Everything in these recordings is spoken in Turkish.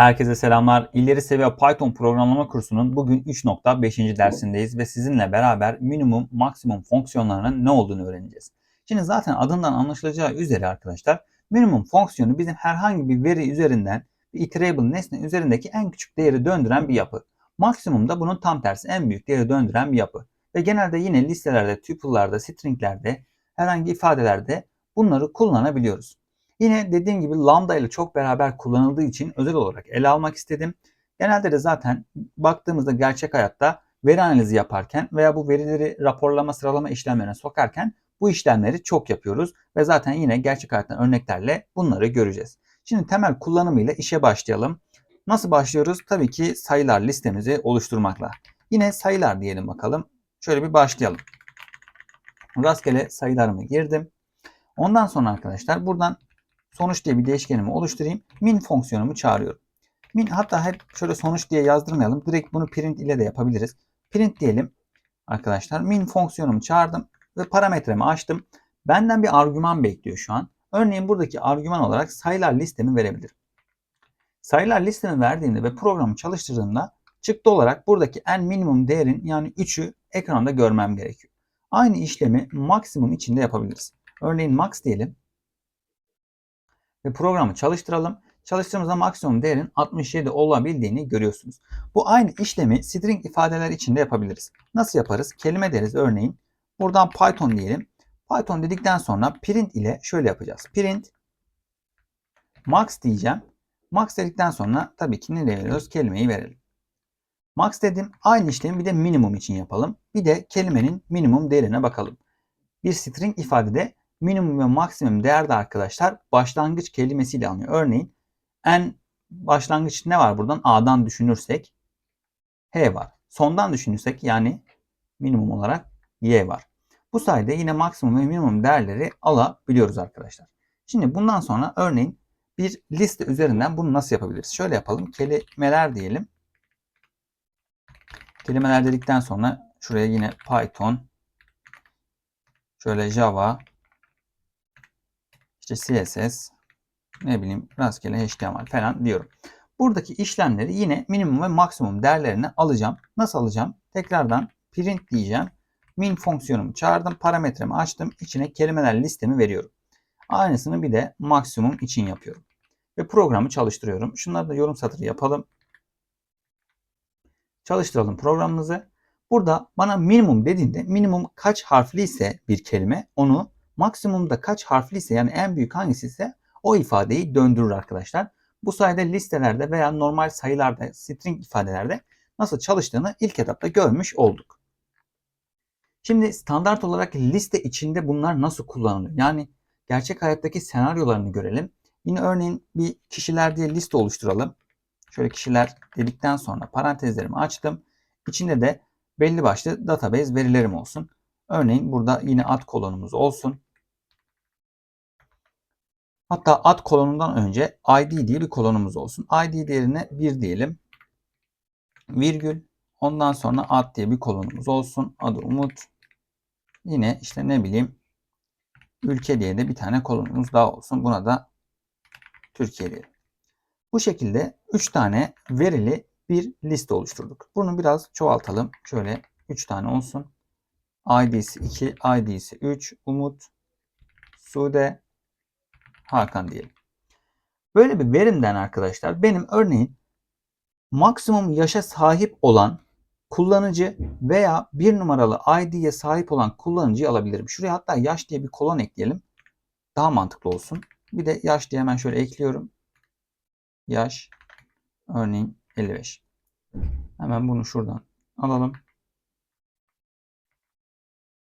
Herkese selamlar. İleri seviye Python programlama kursunun bugün 3.5. dersindeyiz ve sizinle beraber minimum maksimum fonksiyonlarının ne olduğunu öğreneceğiz. Şimdi zaten adından anlaşılacağı üzere arkadaşlar minimum fonksiyonu bizim herhangi bir veri üzerinden bir iterable nesne üzerindeki en küçük değeri döndüren bir yapı. Maksimum da bunun tam tersi en büyük değeri döndüren bir yapı. Ve genelde yine listelerde, tuple'larda, stringlerde, herhangi ifadelerde bunları kullanabiliyoruz. Yine dediğim gibi lambda ile çok beraber kullanıldığı için özel olarak ele almak istedim. Genelde de zaten baktığımızda gerçek hayatta veri analizi yaparken veya bu verileri raporlama sıralama işlemlerine sokarken bu işlemleri çok yapıyoruz ve zaten yine gerçek hayattan örneklerle bunları göreceğiz. Şimdi temel kullanımıyla işe başlayalım. Nasıl başlıyoruz? Tabii ki sayılar listemizi oluşturmakla. Yine sayılar diyelim bakalım. Şöyle bir başlayalım. Rastgele sayılarımı girdim. Ondan sonra arkadaşlar buradan sonuç diye bir değişkenimi oluşturayım. Min fonksiyonumu çağırıyorum. Min hatta hep şöyle sonuç diye yazdırmayalım. Direkt bunu print ile de yapabiliriz. Print diyelim arkadaşlar. Min fonksiyonumu çağırdım ve parametremi açtım. Benden bir argüman bekliyor şu an. Örneğin buradaki argüman olarak sayılar listemi verebilirim. Sayılar listemi verdiğimde ve programı çalıştırdığımda çıktı olarak buradaki en minimum değerin yani 3'ü ekranda görmem gerekiyor. Aynı işlemi maksimum içinde yapabiliriz. Örneğin max diyelim ve programı çalıştıralım. Çalıştırdığımızda maksimum değerin 67 olabildiğini görüyorsunuz. Bu aynı işlemi string ifadeler içinde yapabiliriz. Nasıl yaparız? Kelime deriz örneğin. Buradan Python diyelim. Python dedikten sonra print ile şöyle yapacağız. Print max diyeceğim. Max dedikten sonra tabii ki ne veriyoruz? Kelimeyi verelim. Max dedim. Aynı işlemi bir de minimum için yapalım. Bir de kelimenin minimum değerine bakalım. Bir string ifadede minimum ve maksimum değerde arkadaşlar başlangıç kelimesiyle alınıyor. Örneğin en başlangıç ne var buradan? A'dan düşünürsek H var. Sondan düşünürsek yani minimum olarak Y var. Bu sayede yine maksimum ve minimum değerleri alabiliyoruz arkadaşlar. Şimdi bundan sonra örneğin bir liste üzerinden bunu nasıl yapabiliriz? Şöyle yapalım. Kelimeler diyelim. Kelimeler dedikten sonra şuraya yine Python, şöyle Java, işte CSS, ne bileyim rastgele HTML falan diyorum. Buradaki işlemleri yine minimum ve maksimum değerlerini alacağım. Nasıl alacağım? Tekrardan print diyeceğim. Min fonksiyonumu çağırdım. Parametremi açtım. İçine kelimeler listemi veriyorum. Aynısını bir de maksimum için yapıyorum. Ve programı çalıştırıyorum. Şunları da yorum satırı yapalım. Çalıştıralım programımızı. Burada bana minimum dediğinde minimum kaç harfli ise bir kelime onu maksimumda kaç harfli ise yani en büyük hangisi ise o ifadeyi döndürür arkadaşlar. Bu sayede listelerde veya normal sayılarda, string ifadelerde nasıl çalıştığını ilk etapta görmüş olduk. Şimdi standart olarak liste içinde bunlar nasıl kullanılıyor? Yani gerçek hayattaki senaryolarını görelim. Yine örneğin bir kişiler diye liste oluşturalım. Şöyle kişiler dedikten sonra parantezlerimi açtım. İçinde de belli başlı database verilerim olsun. Örneğin burada yine ad kolonumuz olsun. Hatta ad kolonundan önce id diye bir kolonumuz olsun. id değerine 1 diyelim. Virgül. Ondan sonra ad diye bir kolonumuz olsun. Adı Umut. Yine işte ne bileyim ülke diye de bir tane kolonumuz daha olsun. Buna da Türkiye diyelim. Bu şekilde 3 tane verili bir liste oluşturduk. Bunu biraz çoğaltalım. Şöyle 3 tane olsun. ID'si 2, ID'si 3, Umut, Sude, Hakan diyelim. Böyle bir verimden arkadaşlar benim örneğin maksimum yaşa sahip olan kullanıcı veya bir numaralı ID'ye sahip olan kullanıcıyı alabilirim. Şuraya hatta yaş diye bir kolon ekleyelim. Daha mantıklı olsun. Bir de yaş diye hemen şöyle ekliyorum. Yaş örneğin 55. Hemen bunu şuradan alalım.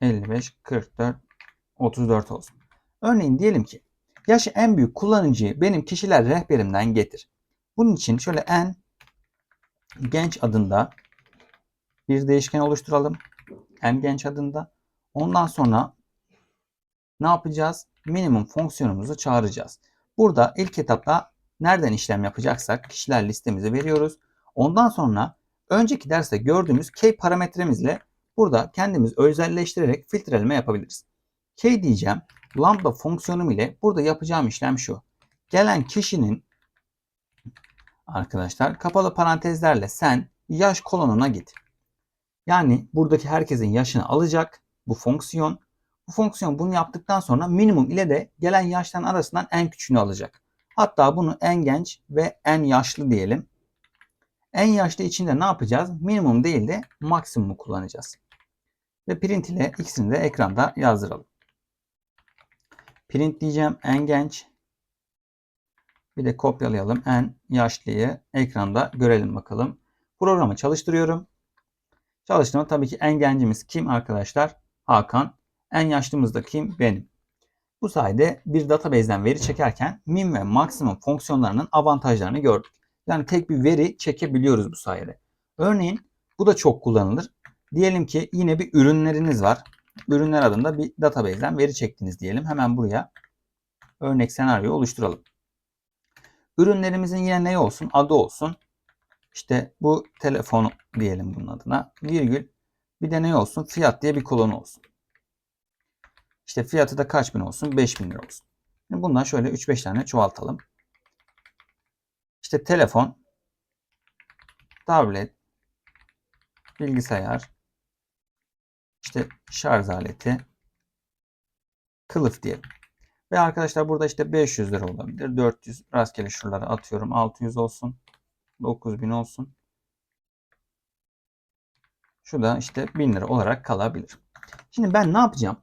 55, 44, 34 olsun. Örneğin diyelim ki yaşı en büyük kullanıcıyı benim kişiler rehberimden getir. Bunun için şöyle en genç adında bir değişken oluşturalım. En genç adında. Ondan sonra ne yapacağız? Minimum fonksiyonumuzu çağıracağız. Burada ilk etapta nereden işlem yapacaksak kişiler listemizi veriyoruz. Ondan sonra önceki derste gördüğümüz key parametremizle burada kendimiz özelleştirerek filtreleme yapabiliriz. Key diyeceğim. Lambda fonksiyonum ile burada yapacağım işlem şu. Gelen kişinin arkadaşlar kapalı parantezlerle sen yaş kolonuna git. Yani buradaki herkesin yaşını alacak bu fonksiyon. Bu fonksiyon bunu yaptıktan sonra minimum ile de gelen yaşların arasından en küçüğünü alacak. Hatta bunu en genç ve en yaşlı diyelim. En yaşlı içinde ne yapacağız? Minimum değil de maksimumu kullanacağız. Ve print ile ikisini de ekranda yazdıralım. Print diyeceğim en genç. Bir de kopyalayalım. En yaşlıyı ekranda görelim bakalım. Programı çalıştırıyorum. Çalıştırma tabii ki en gencimiz kim arkadaşlar? Hakan. En yaşlımız da kim? Benim. Bu sayede bir database'den veri çekerken min ve maksimum fonksiyonlarının avantajlarını gördük. Yani tek bir veri çekebiliyoruz bu sayede. Örneğin bu da çok kullanılır. Diyelim ki yine bir ürünleriniz var. Ürünler adında bir database'den veri çektiniz diyelim. Hemen buraya örnek senaryo oluşturalım. Ürünlerimizin yine ne olsun? Adı olsun. İşte bu telefonu diyelim bunun adına. Virgül. Bir de ne olsun? Fiyat diye bir kolon olsun. İşte fiyatı da kaç bin olsun? 5000 lira olsun. Şimdi bundan şöyle 3-5 tane çoğaltalım. İşte telefon, tablet, bilgisayar, işte şarj aleti, kılıf diyelim. Ve arkadaşlar burada işte 500 lira olabilir. 400 rastgele şuralara atıyorum. 600 olsun. 9000 olsun. Şu da işte 1000 lira olarak kalabilir. Şimdi ben ne yapacağım?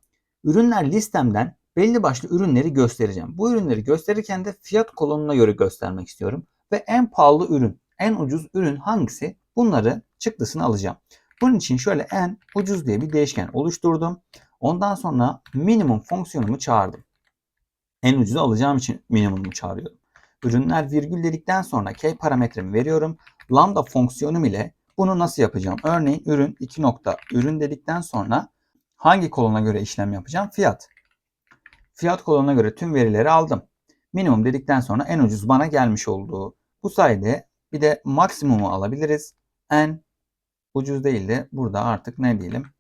Ürünler listemden belli başlı ürünleri göstereceğim. Bu ürünleri gösterirken de fiyat kolonuna göre göstermek istiyorum. Ve en pahalı ürün, en ucuz ürün hangisi? Bunları çıktısını alacağım. Bunun için şöyle en ucuz diye bir değişken oluşturdum. Ondan sonra minimum fonksiyonumu çağırdım. En ucuzu alacağım için minimumu çağırıyorum. Ürünler virgül dedikten sonra key parametremi veriyorum. Lambda fonksiyonum ile bunu nasıl yapacağım? Örneğin ürün 2 nokta ürün dedikten sonra hangi kolona göre işlem yapacağım? Fiyat. Fiyat kolonuna göre tüm verileri aldım. Minimum dedikten sonra en ucuz bana gelmiş olduğu. Bu sayede bir de maksimumu alabiliriz. En ucuz değil de burada artık ne diyelim?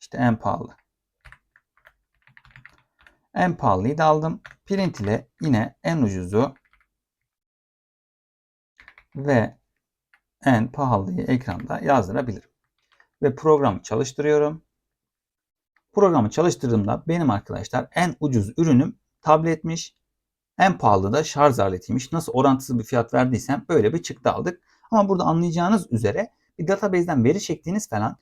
İşte en pahalı. En pahalıyı da aldım. Print ile yine en ucuzu ve en pahalıyı ekranda yazdırabilirim. Ve programı çalıştırıyorum. Programı çalıştırdığımda benim arkadaşlar en ucuz ürünüm tabletmiş. En pahalı da şarj aletiymiş. Nasıl orantısız bir fiyat verdiysem böyle bir çıktı aldık. Ama burada anlayacağınız üzere bir database'den veri çektiğiniz falan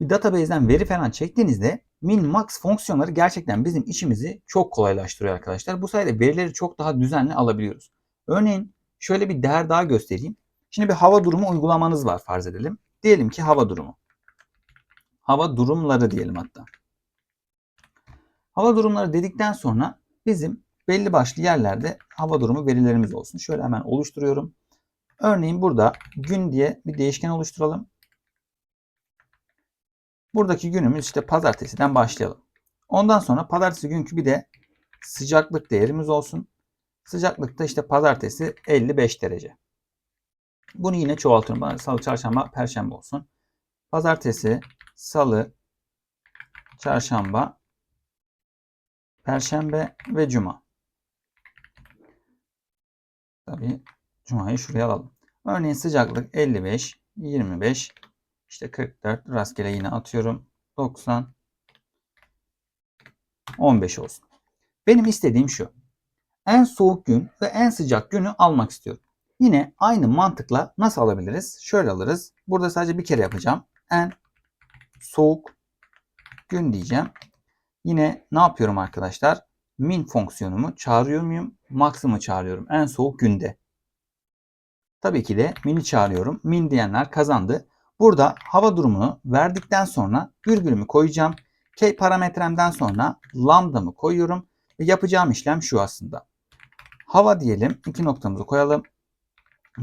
bir database'den veri falan çektiğinizde min max fonksiyonları gerçekten bizim işimizi çok kolaylaştırıyor arkadaşlar. Bu sayede verileri çok daha düzenli alabiliyoruz. Örneğin şöyle bir değer daha göstereyim. Şimdi bir hava durumu uygulamanız var farz edelim. Diyelim ki hava durumu. Hava durumları diyelim hatta. Hava durumları dedikten sonra bizim belli başlı yerlerde hava durumu verilerimiz olsun. Şöyle hemen oluşturuyorum. Örneğin burada gün diye bir değişken oluşturalım. Buradaki günümüz işte pazartesiden başlayalım. Ondan sonra pazartesi günkü bir de sıcaklık değerimiz olsun. Sıcaklıkta işte pazartesi 55 derece. Bunu yine çoğaltıyorum. Salı, çarşamba, perşembe olsun. Pazartesi, salı, çarşamba, perşembe ve cuma. Tabii cumayı şuraya alalım. Örneğin sıcaklık 55, 25, işte 44 rastgele yine atıyorum. 90, 15 olsun. Benim istediğim şu. En soğuk gün ve en sıcak günü almak istiyorum. Yine aynı mantıkla nasıl alabiliriz? Şöyle alırız. Burada sadece bir kere yapacağım. En soğuk gün diyeceğim. Yine ne yapıyorum arkadaşlar? Min fonksiyonumu çağırıyor muyum? Max'ımı çağırıyorum. En soğuk günde. Tabii ki de min'i çağırıyorum. Min diyenler kazandı. Burada hava durumunu verdikten sonra virgülümü koyacağım. K parametremden sonra lambdamı koyuyorum. Ve yapacağım işlem şu aslında. Hava diyelim. iki noktamızı koyalım.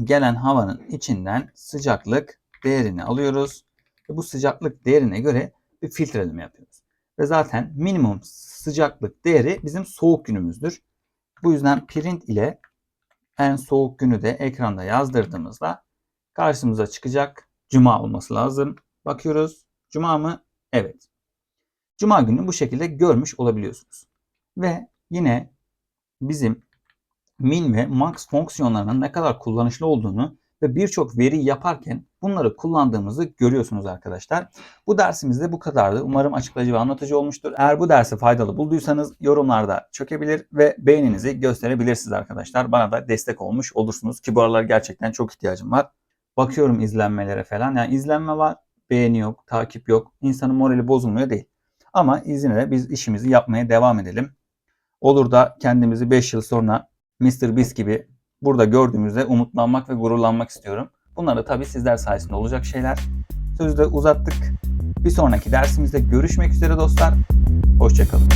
Gelen havanın içinden sıcaklık değerini alıyoruz. Ve bu sıcaklık değerine göre bir filtreleme yapıyoruz. Ve zaten minimum sıcaklık değeri bizim soğuk günümüzdür. Bu yüzden print ile en soğuk günü de ekranda yazdırdığımızda karşımıza çıkacak. Cuma olması lazım. Bakıyoruz. Cuma mı? Evet. Cuma günü bu şekilde görmüş olabiliyorsunuz. Ve yine bizim min ve max fonksiyonlarının ne kadar kullanışlı olduğunu ve birçok veri yaparken bunları kullandığımızı görüyorsunuz arkadaşlar. Bu dersimizde bu kadardı. Umarım açıklayıcı ve anlatıcı olmuştur. Eğer bu dersi faydalı bulduysanız yorumlarda çökebilir ve beğeninizi gösterebilirsiniz arkadaşlar. Bana da destek olmuş olursunuz ki bu aralar gerçekten çok ihtiyacım var. Bakıyorum izlenmelere falan. Yani izlenme var, beğeni yok, takip yok. İnsanın morali bozulmuyor değil. Ama de biz işimizi yapmaya devam edelim. Olur da kendimizi 5 yıl sonra Mr. Beast gibi burada gördüğümüzde umutlanmak ve gururlanmak istiyorum. Bunlar da tabii sizler sayesinde olacak şeyler. Sözü de uzattık. Bir sonraki dersimizde görüşmek üzere dostlar. Hoşçakalın.